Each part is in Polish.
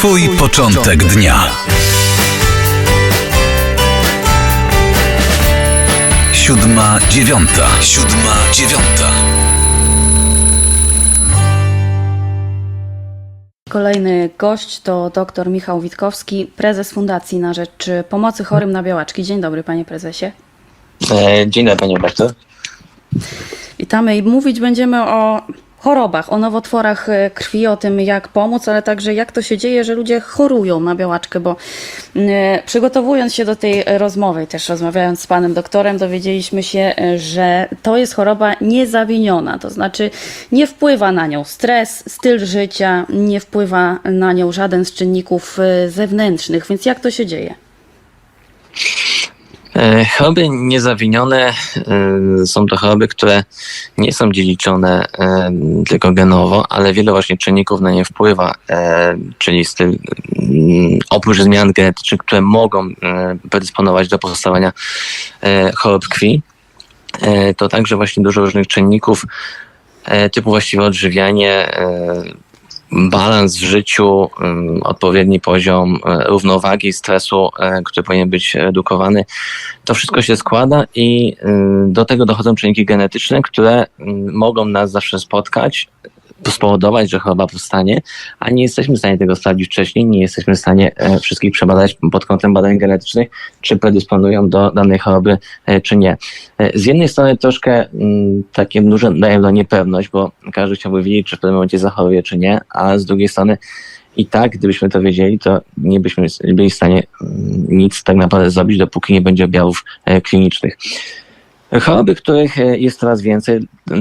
Twój początek dnia. Siódma dziewiąta. Siódma dziewiąta. Kolejny gość to dr Michał Witkowski, prezes Fundacji na Rzecz Pomocy Chorym na Białaczki. Dzień dobry, panie prezesie. E, Dzień dobry, panie Bartu. Witamy i mówić będziemy o chorobach, o nowotworach e, krwi, o tym jak pomóc, ale także jak to się dzieje, że ludzie chorują na białaczkę, bo e, przygotowując się do tej rozmowy, też rozmawiając z panem doktorem, dowiedzieliśmy się, e, że to jest choroba niezawiniona, to znaczy nie wpływa na nią stres, styl życia, nie wpływa na nią żaden z czynników e, zewnętrznych, więc jak to się dzieje? E, Choroby niezawinione e, są to choroby, które nie są dziedziczone e, tylko genowo, ale wiele właśnie czynników na nie wpływa, czyli styl, mm, oprócz zmian genetycznych, które mogą predysponować do powstawania chorób krwi, to także właśnie dużo różnych czynników typu właściwe odżywianie, balans w życiu, odpowiedni poziom e, równowagi, stresu, e, który powinien być redukowany. To wszystko się składa i ym, do tego dochodzą czynniki genetyczne, które mogą nas zawsze spotkać, spowodować, że choroba powstanie, a nie jesteśmy w stanie tego sprawdzić wcześniej, nie jesteśmy w stanie e, wszystkich przebadać pod kątem badań genetycznych, czy predysponują do danej choroby, e, czy nie. E, Z jednej strony troszkę mm, takie duże dają na niepewność, bo każdy chciałby wiedzieć, czy w pewnym momencie zachoruje, czy nie, a z drugiej strony i tak, gdybyśmy to wiedzieli, to nie byśmy byli w stanie mm, nic tak naprawdę zrobić, dopóki nie będzie objawów klinicznych. Choroby, których e, jest coraz więcej,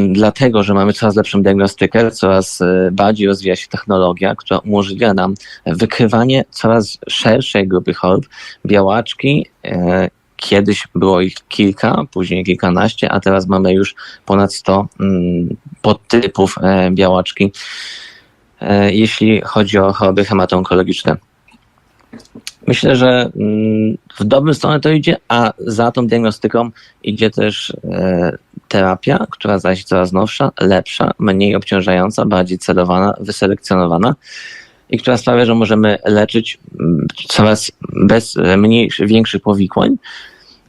dlatego że mamy coraz lepszą diagnostykę, coraz e, bardziej rozwija się technologia, która umożliwia nam wykrywanie coraz szerszej grupy chorób. Białaczki, e, kiedyś było ich kilka, później kilkanaście, a teraz mamy już ponad 100 mm, podtypów białaczki, jeśli chodzi o choroby hematoonkologiczne. Myślę, że mm, w dobrą stronę to idzie, a za tą diagnostyką idzie też e, terapia, która zaś coraz nowsza, lepsza, mniej obciążająca, bardziej celowana, wyselekcjonowana i która sprawia, że możemy leczyć mm, coraz bez mniejszych, większych powikłań.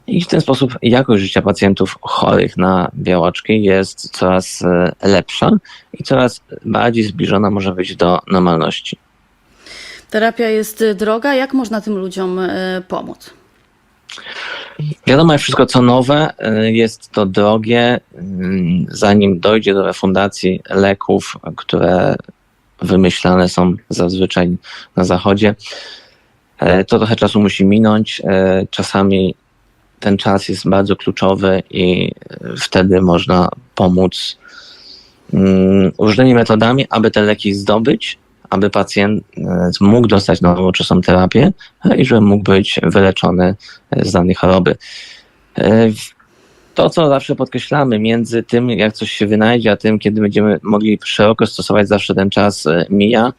I w ten sposób jakość życia pacjentów chorych na białaczki jest coraz e, lepsza i coraz bardziej zbliżona może być do normalności. Terapia jest y, droga, jak można tym ludziom y, pomóc? Wiadomo, jak wszystko co nowe y, jest to drogie, zanim dojdzie do refundacji leków, które wymyślane są zazwyczaj na zachodzie. To trochę czasu musi minąć. Czasami ten czas jest bardzo kluczowy i wtedy można pomóc mm, różnymi metodami, aby te leki zdobyć, aby pacjent e, mógł dostać nowoczesną terapię e, i żeby mógł być wyleczony z danej choroby. E, To, co zawsze podkreślamy, między tym, jak coś się wynajdzie, a tym, kiedy będziemy mogli szeroko stosować, zawsze ten czas e, mija.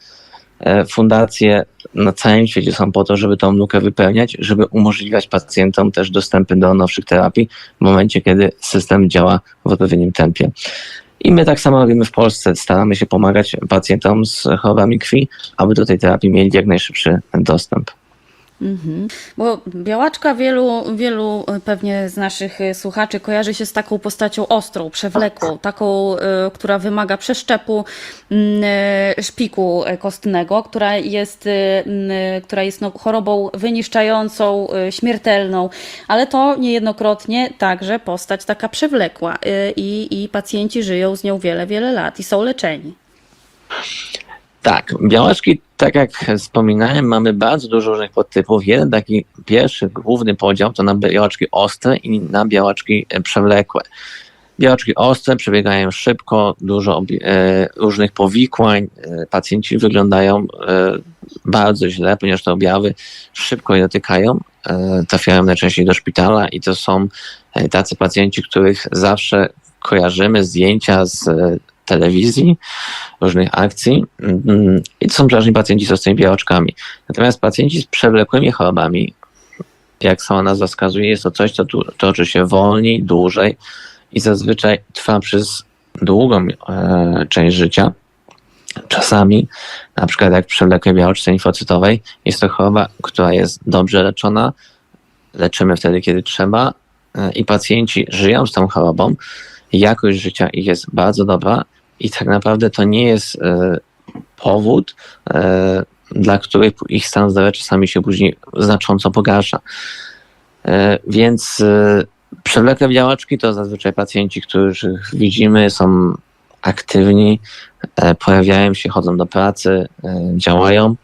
Fundacje na całym świecie są po to, żeby tą lukę wypełniać, żeby umożliwiać pacjentom też dostępy do nowszych terapii w momencie, kiedy system działa w odpowiednim tempie. I my tak samo robimy w Polsce. Staramy się pomagać pacjentom z chorobami krwi, aby do tej terapii mieli jak najszybszy dostęp. Mhm. Bo białaczka wielu, wielu y, pewnie z naszych y, słuchaczy kojarzy się z taką postacią ostrą, przewlekłą, taką, y, która wymaga przeszczepu mm, szpiku kostnego, która jest, mm, która jest no, chorobą wyniszczającą, śmiertelną, ale to niejednokrotnie także postać taka przewlekła i, i pacjenci żyją z nią wiele, wiele lat i są leczeni. Tak, białaczki, tak jak wspominałem, mamy bardzo dużo różnych podtypów. Jeden taki pierwszy, główny podział to na białaczki ostre i na białaczki e, przewlekłe. Białaczki ostre przebiegają szybko, dużo e, różnych powikłań. E, pacjenci wyglądają bardzo źle, ponieważ te objawy szybko je dotykają. Trafiają najczęściej do szpitala i to są tacy pacjenci, których zawsze kojarzymy zdjęcia z telewizji, różnych akcji mm, i to są przeważnie pacjenci z ostrymi białaczkami. Natomiast pacjenci z przewlekłymi chorobami, jak sama nazwa wskazuje, jest to coś, co toczy się wolniej, dłużej i zazwyczaj trwa przez długą e, część życia. Czasami, na przykład jak w przewlekłej białoczce limfocytowej, jest to choroba, która jest dobrze leczona, leczymy wtedy, kiedy trzeba e, i pacjenci żyją z tą chorobą, jakość życia ich jest bardzo dobra i tak naprawdę to nie jest e, powód, e, dla których ich stan zdrowia czasami się później znacząco pogarsza. E, Więc przewlekłe białaczki to zazwyczaj pacjenci, których widzimy, są aktywni, pojawiają się, chodzą do pracy, działają,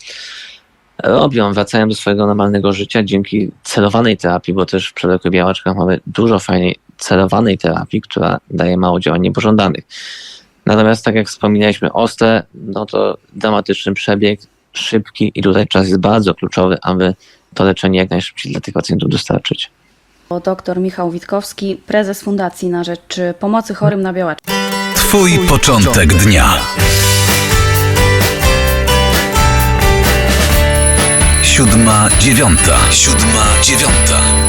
robią, wracają do swojego normalnego życia dzięki celowanej terapii, bo też w przewlekłych białaczkach mamy dużo fajnej celowanej terapii, która daje mało działań niepożądanych. Natomiast tak jak wspominaliśmy, ostre, no to dramatyczny przebieg, szybki i tutaj czas jest bardzo kluczowy, aby to leczenie jak najszybciej dla tych pacjentów dostarczyć. Dr Michał Witkowski, prezes Fundacji na Rzecz Pomocy Chorym na Białaczkę. Twój początek dnia. Siódma dziewiąta. Siódma dziewiąta.